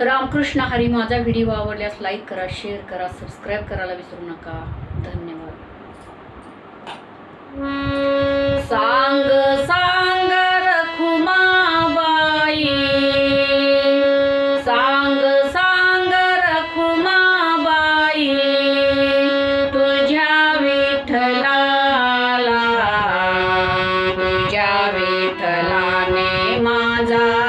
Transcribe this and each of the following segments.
रामकृष्ण हरी माझा व्हिडिओ आवडल्यास लाईक करा शेअर करा सबस्क्राईब करायला विसरू नका. धन्यवाद. सांग सांग रखुमाबाई. सांग सांग रखुमाबाई. तुझ्या विठ्ठलाला तुझ्या विठ्ठलाने माझा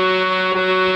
Música